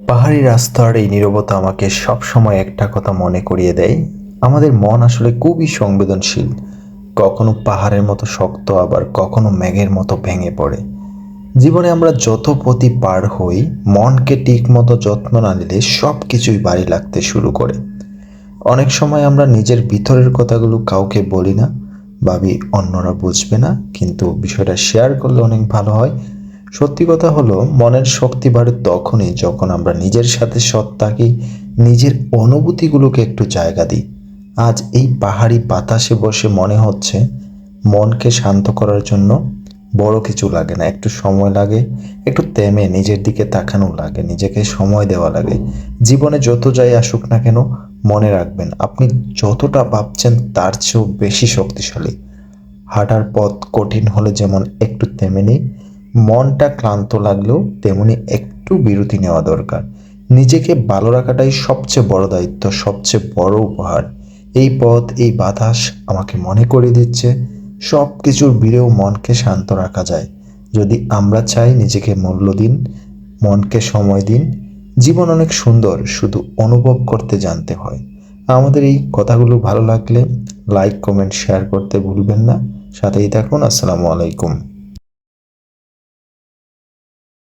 পাহাড়ি রাস্তার এই নীরবতা আমাকে সবসময় একটা কথা মনে করিয়ে দেয়। আমাদের মন আসলে খুবই সংবেদনশীল। কখনো পাহাড়ের মতো শক্ত, আবার কখনো মেঘের মতো ভেঙে পড়ে। জীবনে আমরা যত পথই পার হই, মনকে ঠিক মতো যত্ন না নিলে সব কিছুই বাড়ি লাগতে শুরু করে। অনেক সময় আমরা নিজের ভিতরের কথাগুলো কাউকে বলি না, ভাবি অন্যরা বুঝবে না, কিন্তু বিষয়টা শেয়ার করলে অনেক ভালো হয়। সত্যি কথা হলো, মনের শক্তি বাড়ে তখনই যখন আমরা নিজের সাথে সৎ নিজের অনুভূতিগুলোকে একটু জায়গা দিই। আজ এই পাহাড়ি বাতাসে বসে মনে হচ্ছে, মনকে শান্ত করার জন্য বড় কিছু লাগে না। একটু সময় লাগে, একটু তেমে নিজের দিকে তাকানো লাগে, নিজেকে সময় দেওয়া লাগে। জীবনে যত যাই আসুক না কেন, মনে রাখবেন, আপনি যতটা ভাবছেন তার চেয়েও বেশি শক্তিশালী। হাঁটার পথ কঠিন হলে যেমন একটু থেমে নেই মনটা ক্লান্ত লাগলেও তেমনি একটু বিরতি নেওয়া দরকার। নিজেকে ভালো রাখাটাই সবচেয়ে বড় দায়িত্ব, সবচেয়ে বড় উপহার। এই পথ, এই বাতাস আমাকে মনে করে দিচ্ছে। সব কিছুর ভিড়েও মনকে শান্ত রাখা যায়। যদি আমরা চাই নিজেকে মূল্য দিন, মনকে সময় দিন, জীবন অনেক সুন্দর, শুধু অনুভব করতে জানতে হয়। আমাদের এই কথাগুলো ভালো লাগলে লাইক কমেন্ট শেয়ার করতে ভুলবেন না। সাথেই থাকুন, আসসালামু আলাইকুম।